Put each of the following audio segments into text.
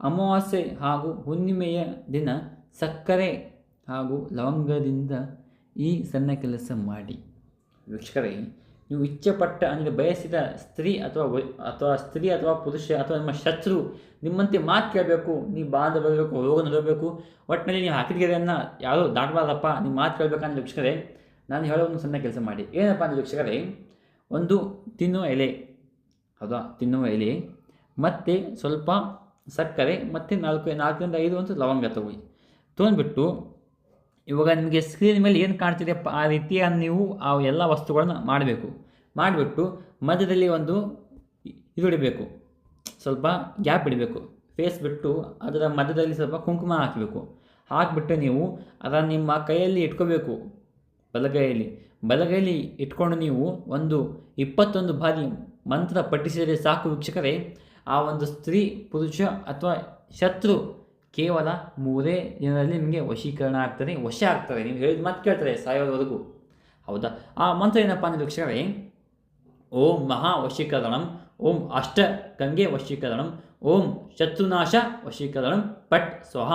ಅಮಾವಾಸ್ಯೆ ಹಾಗೂ ಹುಣ್ಣಿಮೆಯ ದಿನ ಸಕ್ಕರೆ ಹಾಗೂ ಲವಂಗದಿಂದ ಈ ಸಣ್ಣ ಕೆಲಸ ಮಾಡಿ. ವೀಕ್ಷಕರೇ, ನೀವು ಇಚ್ಛೆಪಟ್ಟ ಅಂದರೆ ಬಯಸಿದ ಸ್ತ್ರೀ ಅಥವಾ ಅಥವಾ ಸ್ತ್ರೀ ಅಥವಾ ಪುರುಷ ಅಥವಾ ನಿಮ್ಮ ಶತ್ರು ನಿಮ್ಮಂತೆ ಮಾತು ಕೇಳಬೇಕು, ನೀವು ಬಾಧ ಬರಬೇಕು, ರೋಗ ನಿಲ್ಲಬೇಕು ಒಟ್ಟಿನಲ್ಲಿ ನೀವು ಹಾಕಿದ ಗೆರೆಯನ್ನು ಯಾರೂ ದಾಟಬಾರ್ದಪ್ಪ, ನೀವು ಮಾತು ಕೇಳಬೇಕಂದ್ರೆ ವೀಕ್ಷಕರೇ, ನಾನು ಹೇಳೋ ಒಂದು ಸಣ್ಣ ಕೆಲಸ ಮಾಡಿ. ಏನಪ್ಪ ಅಂದರೆ ವೀಕ್ಷಕರೇ, ಒಂದು ತಿನ್ನುವ ಎಲೆ, ಹೌದಾ, ತಿನ್ನುವ ಎಲೆ, ಮತ್ತು ಸ್ವಲ್ಪ ಸಕ್ಕರೆ ಮತ್ತು ನಾಲ್ಕು, ನಾಲ್ಕರಿಂದ ಐದು ಒಂದು ಲವಂಗ ತಗೊಳ್ಳಿ ತೊಗೊಂಡ್ಬಿಟ್ಟು, ಇವಾಗ ನಿಮಗೆ ಸ್ಕ್ರೀನ್ ಮೇಲೆ ಏನು ಕಾಣ್ತಿದೆ ಆ ರೀತಿಯ ನೀವು ಆ ಎಲ್ಲ ವಸ್ತುಗಳನ್ನ ಮಾಡಬೇಕು. ಮಾಡಿಬಿಟ್ಟು, ಮಧ್ಯದಲ್ಲಿ ಒಂದು ಇದು ಇಡಬೇಕು. ಸ್ವಲ್ಪ ಗ್ಯಾಪ್ ಇಡಬೇಕು. ಫೇಸ್ ಬಿಟ್ಟು, ಅದರ ಮಧ್ಯದಲ್ಲಿ ಸ್ವಲ್ಪ ಕುಂಕುಮ ಹಾಕಬೇಕು. ಹಾಕಿಬಿಟ್ಟು ನೀವು ಅದನ್ನು ನಿಮ್ಮ ಕೈಯಲ್ಲಿ ಇಟ್ಕೋಬೇಕು. ಬಲಗೈಯಲ್ಲಿ. ಬಲಗೈಯಲ್ಲಿ ಇಟ್ಕೊಂಡು ನೀವು ಒಂದು ಇಪ್ಪತ್ತೊಂದು ಬಾರಿ ಮಂತ್ರ ಪಠಿಸಿದರೆ ಸಾಕು ವೀಕ್ಷಕರೇ. ಆ ಒಂದು ಸ್ತ್ರೀ, ಪುರುಷ ಅಥವಾ ಶತ್ರು ಕೇವಲ ಮೂರೇ ದಿನದಲ್ಲಿ ನಿಮಗೆ ವಶೀಕರಣ ಆಗ್ತಾರೆ ವಶ ಆಗ್ತಾರೆ ನೀವು ಹೇಳಿದ ಮಾತು ಕೇಳ್ತಾರೆ ಸಾಯೋವರೆಗೂ. ಹೌದಾ? ಆ ಮಂತ್ರ ಏನಪ್ಪ ಅಂದರೆ ವೀಕ್ಷಕರೇ, ಓಂ ಮಹಾ ವಶೀಕರಣಂ, ಓಂ ಅಷ್ಟ ಗಂಗೆ ವಶೀಕರಣಂ, ಓಂ ಶತ್ರುನಾಶ ವಶೀಕರಣಂ, ಪಟ್ ಸ್ವಹ.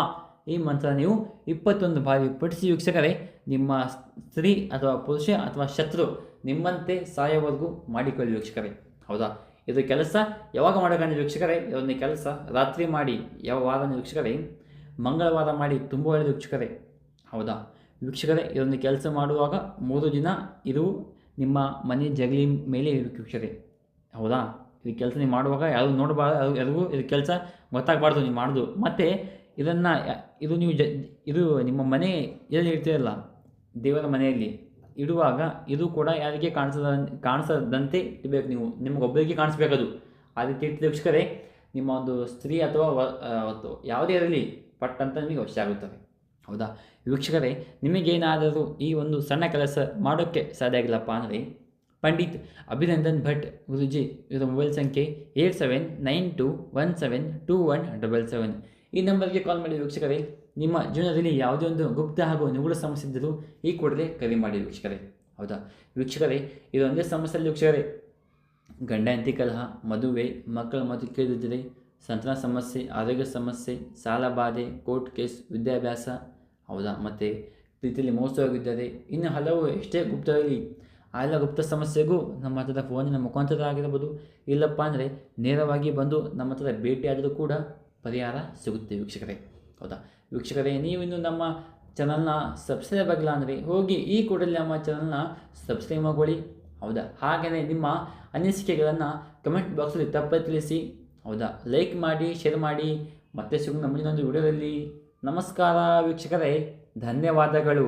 ಈ ಮಂತ್ರ ನೀವು ಇಪ್ಪತ್ತೊಂದು ಬಾರಿ ಪಠಿಸಿ ವೀಕ್ಷಕರೇ, ನಿಮ್ಮ ಸ್ತ್ರೀ ಅಥವಾ ಪುರುಷ ಅಥವಾ ಶತ್ರು ನಿಮ್ಮಂತೆ ಸಾಯೋವರೆಗೂ ಮಾಡಿಕೊಳ್ಳಿ ವೀಕ್ಷಕರೇ. ಹೌದಾ? ಇದು ಕೆಲಸ ಯಾವಾಗ ಮಾಡಬೇಕಂದ್ರೆ ವೀಕ್ಷಕರೇ, ಇದೊಂದು ಕೆಲಸ. ರಾತ್ರಿ ಮಾಡಿ ಯಾವ ವಾದ ವೀಕ್ಷಕರೇ, ಮಂಗಳವಾರ ಮಾಡಿ ತುಂಬ ಒಳ್ಳೆಯದು ವೀಕ್ಷಕರೇ. ಹೌದಾ? ವೀಕ್ಷಕರೇ, ಇದೊಂದು ಕೆಲಸ ಮಾಡುವಾಗ ಮೂರು ದಿನ ಇದು ನಿಮ್ಮ ಮನೆ ಜಗಲಿ ಮೇಲೆ ವೀಕ್ಷಕರೇ. ಹೌದಾ? ಇದು ಕೆಲಸ ನೀವು ಮಾಡುವಾಗ ಯಾರು ನೋಡಬಾರ್ದು ಯಾರು ಯಾರಿಗೂ ಇದು ಕೆಲಸ ಗೊತ್ತಾಗಬಾರ್ದು ನೀವು ಮಾಡೋದು. ಮತ್ತು ಇದನ್ನು, ಇದು ನೀವು ಜ, ಇದು ನಿಮ್ಮ ಮನೆ ಎಲ್ಲಿ ಇರ್ತೀರಲ್ಲ? ದೇವರ ಮನೆಯಲ್ಲಿ. ಇಡುವಾಗ ಇದು ಕೂಡ ಯಾರಿಗೆ ಕಾಣಿಸದ, ಕಾಣಿಸದಂತೆ ಇಡಬೇಕು ನೀವು. ನಿಮಗೊಬ್ಬರಿಗೆ ಕಾಣಿಸ್ಬೇಕದು. ಆ ರೀತಿ ತಕ್ಷಕರೇ ವೀಕ್ಷಕರೇ ನಿಮ್ಮ ಒಂದು ಸ್ತ್ರೀ ಅಥವಾ ಯಾವುದೇ ಇರಲಿ ಪಟ್ ಅಂತ ನಿಮಗೆ ವಶ ಆಗುತ್ತವೆ ಹೌದಾ? ವೀಕ್ಷಕರೇ, ನಿಮಗೇನಾದರೂ ಈ ಒಂದು ಸಣ್ಣ ಕೆಲಸ ಮಾಡೋಕ್ಕೆ ಸಾಧ್ಯ ಆಗಿಲ್ಲಪ್ಪ ಅಂದರೆ, ಪಂಡಿತ್ ಅಭಿನಂದನ್ ಭಟ್ ಗುರುಜಿ ಇವರ ಮೊಬೈಲ್ ಸಂಖ್ಯೆ eight seven nine two one seven two one double seven. ಈ ನಂಬರ್ಗೆ ಕಾಲ್ ಮಾಡಿ ವೀಕ್ಷಕರೇ, ನಿಮ್ಮ ಜೀವನದಲ್ಲಿ ಯಾವುದೇ ಒಂದು ಗುಪ್ತ ಹಾಗೂ ನಿಗೂಢ ಸಮಸ್ಯೆ ಇದ್ದರೂ ಈ ಕೂಡಲೇ ಕರೆ ಮಾಡಿ ವೀಕ್ಷಕರೇ. ಹೌದಾ? ವೀಕ್ಷಕರೇ, ಇದೊಂದೇ ಸಮಸ್ಯೆಯಲ್ಲಿ ವೀಕ್ಷಕರೇ ಗಂಡ ಹೆಂಡತಿ ಕಲಹ, ಮದುವೆ, ಮಕ್ಕಳ ಮದುವೆ ಕೇಳಿದ್ದರೆ ಸಂತಾನ ಸಮಸ್ಯೆ, ಆರೋಗ್ಯ ಸಮಸ್ಯೆ, ಸಾಲ ಬಾಧೆ, ಕೋರ್ಟ್ ಕೇಸ್, ವಿದ್ಯಾಭ್ಯಾಸ, ಹೌದಾ? ಮತ್ತು ಪ್ರೀತಿಯಲ್ಲಿ ಮೋಸವಾಗಿದ್ದರೆ ಇನ್ನು ಹಲವು ಎಷ್ಟೇ ಗುಪ್ತವಾಗಿ ಆ ಎಲ್ಲ ಗುಪ್ತ ಸಮಸ್ಯೆಗೂ ನಮ್ಮ ಹತ್ರದ ಫೋನಿನ ಮುಖಾಂತರ ಆಗಿರಬಹುದು ಇಲ್ಲಪ್ಪ ಅಂದರೆ ನೇರವಾಗಿ ಬಂದು ನಮ್ಮ ಹತ್ರ ಭೇಟಿಯಾದರೂ ಕೂಡ ಪರಿಹಾರ ಸಿಗುತ್ತೆ ವೀಕ್ಷಕರೇ. ಹೌದಾ? ವೀಕ್ಷಕರೇ ನೀವಿನ್ನು ನಮ್ಮ ಚಾನಲ್ನ ಸಬ್ಸ್ಕ್ರೈಬ್ ಆಗಿಲ್ಲ ಅಂದರೆ ಹೋಗಿ ಈ ಕೂಡಲೇ ನಮ್ಮ ಚಾನಲ್ನ ಸಬ್ಸ್ಕ್ರೈಬ್ ಮಾಡ್ಕೊಳ್ಳಿ. ಹೌದಾ? ಹಾಗೆಯೇ ನಿಮ್ಮ ಅನಿಸಿಕೆಗಳನ್ನು ಕಮೆಂಟ್ ಬಾಕ್ಸಲ್ಲಿ ತಪ್ಪದೆ ತಿಳಿಸಿ ಹೌದಾ? ಲೈಕ್ ಮಾಡಿ ಶೇರ್ ಮಾಡಿ. ಮತ್ತೆ ಸಿಗೋಣ ಮುಂದಿನೊಂದು ವಿಡಿಯೋದಲ್ಲಿ ನಮಸ್ಕಾರ ವೀಕ್ಷಕರೇ. ಧನ್ಯವಾದಗಳು.